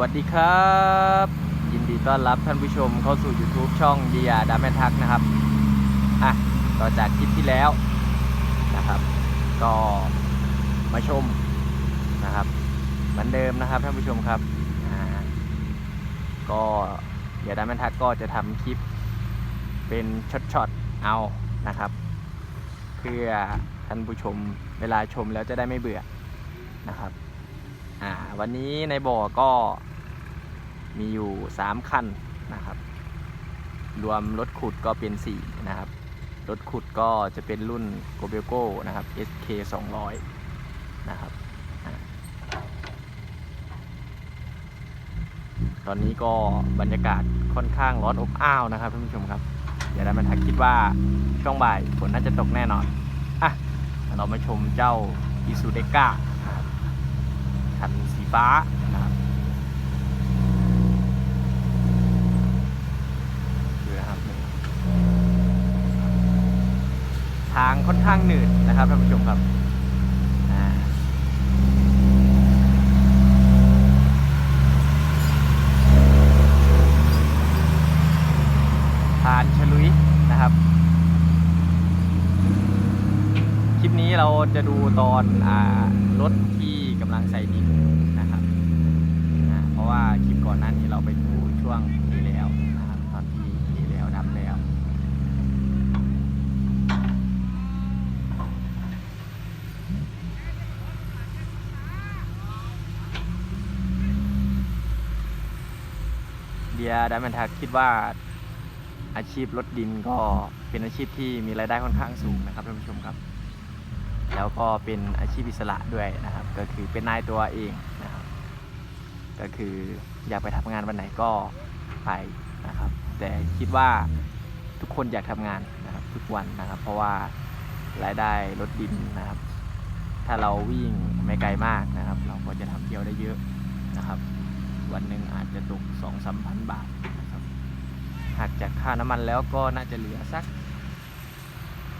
วัสดีครับ ยินดีต้อนรับท่านผู้ชมเข้าสู่ YouTube ช่องดียาดาแมนทักนะครับอะต่อจากคลิปที่แล้วนะครับ ก็มาชมนะครับเหมือนเดิมนะครับท่านผู้ชมครับอ่าก็เดียดาแมนทักก็จะทำคลิปเป็นช็อตๆเอานะครับ เพื่อท่านผู้ชมเวลาชมแล้วจะได้ไม่เบื่อนะครับ อ่าวันนี้ในบ่อก็มีอยู่ 3 คันนะครับ รวมรถขุดก็เป็น 4 นะครับ รถขุดก็จะเป็นรุ่น g o b e l g o นะครับ SK 200นะครับตอนนี้ก็บรรยากาศค่อนข้างร้อนอบอ้าวนะครับท่านผู้ชมครับ เดี๋ยวได้มาทักคิดว่าช่วงบ่ายฝนน่าจะตกแน่นอน อะ เรามาชมเจ้า i s u d e k a นะ คันสีฟ้านะครับดูนะครับ ทางค่อนข้างหนืดนะครับท่านผู้ชมครับอ่าผ่านฉลุยนะครับ คลิปนี้เราจะดูตอนอรถที่ กำลังใส่ดินนะครับอ่าเพราะว่าคลิปก่อนหน้านี้เราไปดูช่วงที่แล้วนะครับตอนที่ที่แล้วดำแล้วเดียดัมแมนทักคิดว่าอาชีพรถดินก็เป็นอาชีพที่มีรายได้ค่อนข้างสูงนะครับท่านผู้ชมครับ แล้วก็เป็นอาชีพอิสระด้วยนะครับ ก็คือเป็นนายตัวเองนะครับ ก็คืออยากไปทำงานวันไหนก็ไปนะครับ แต่คิดว่าทุกคนอยากทำงานนะครับทุกวันนะครับ เพราะว่ารายได้รถดินนะครับ ถ้าเราวิ่งไม่ไกลมากนะครับ เราก็จะทำเที่ยวได้เยอะนะครับ วันหนึ่งอาจจะตกสองสามพันบาทนะครับหักจากค่าน้ำมันแล้วก็น่าจะเหลือสัก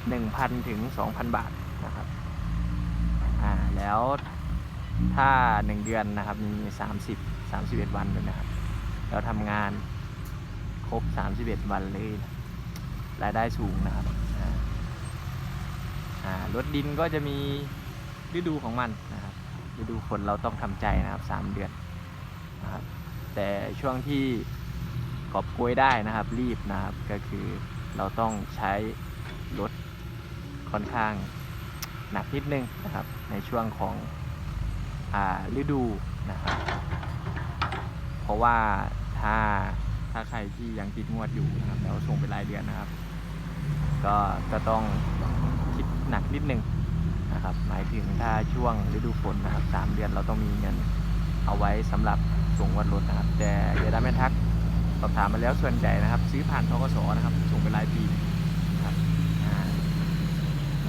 หนึ่งพันถึงสองพันบาทนะครับ อ่าแล้วถ้าหนึ่งเดือนนะครับมีสามสิบสามสิบเอ็ดวันเลยนะครับเราทำงานครบสามสิบเอ็ดวันเลยนะรายได้สูงนะครับรถดินก็จะมีฤดูของมันนะครับฤดูฝนเราต้องทำใจนะครับสามเดือนนะครับแต่ช่วงที่กอบโกยได้นะครับรีบนะครับก็คือเราต้องใช้รถค่อนข้าง หนักนิดนึงนะครับ ในช่วงของฤดูนะครับ เพราะว่าถ้าถ้าใครที่ยังติดงวดอยู่นะครับแล้วส่งเป็นรายเดือนนะครับ ก็ก็ต้องคิดหนักนิดนึงนะครับ หมายถึงถ้าช่วงฤดูฝนนะครับสามเดือนเราต้องมีเงินเอาไว้สำหรับส่งวันรถนะครับ แต่เดี๋ยวได้ไม่ทักสอบถามมาแล้วส่วนใหญ่นะครับ ซื้อผ่านทกสนะครับ ส่งเป็นรายปีนะ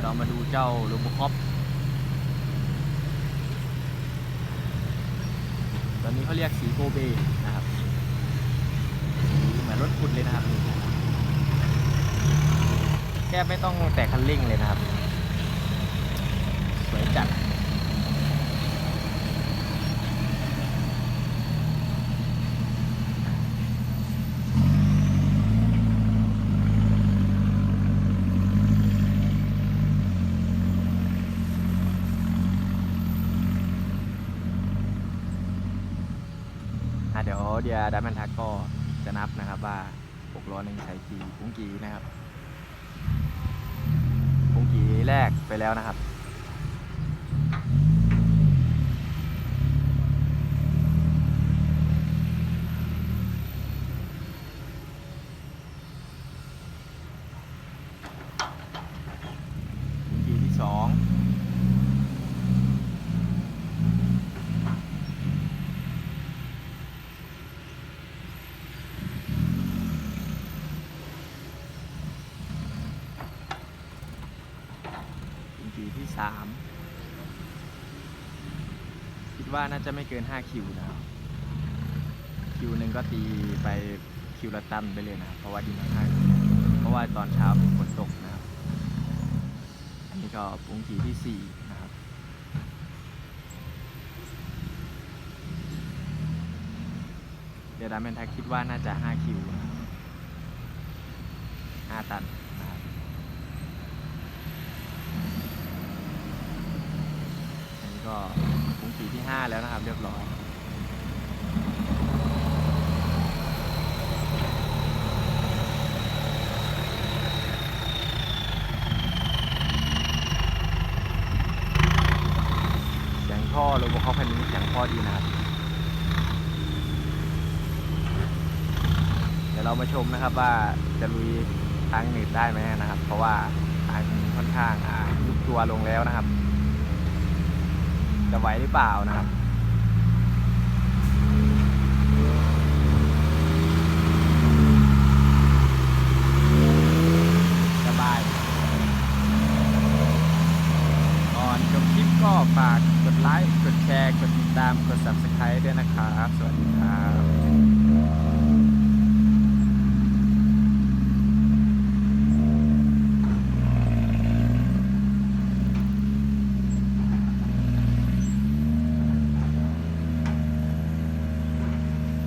เรามาดูเจ้าโรบคอปตอนนี้เขาเรียกสีโกเบนะครับสีเหมือนรถขุดเลยนะครับ แค่ไม่ต้องแตะคันเร่งเลยนะครับ สวยจัด อะ เดี๋ยวเดียดัมแมนทักก็จะนับนะครับว่า6ล้อหนึ่งใช้กี่พุงกี่นะครับพุงกี่แรกไปแล้วนะครับ พุงกี่ที่สอง อินจีที่สามคิ ดว่าน่าจะไม่เกิน 5 คิวนะครับ คิวหนึ่งก็ตีไปคิวละตันไปเลยนะ เพราะว่าดินค่อนข้างเพราะว่าตอนเช้าฝนตกนะครับ อันนี้ก็ปุ้งกีที่สี่นะครับอดี๋ยวดาแมนทักคิดว่าน่าจะ 5 คิวนะ5ตันนี้ก็ถุงสีที่ 5 แล้วนะครับ เรียบร้อย เสียงท่อโรบอคอพันนี้เสียงท่อดีนะครับ เดี๋ยวเรามาชมนะครับว่าจะลุยทางหนืดได้ไหมนะครับ เพราะว่าทางค่อนข้างยุบตัวลงแล้วนะครับ ไหวหรือเปล่านะครับสบายก่อนจบคลิปก็ฝากกดไลค์ กดแชร์ กดติดตาม กด subscribe ด้วยนะครับ สวัสดีครับ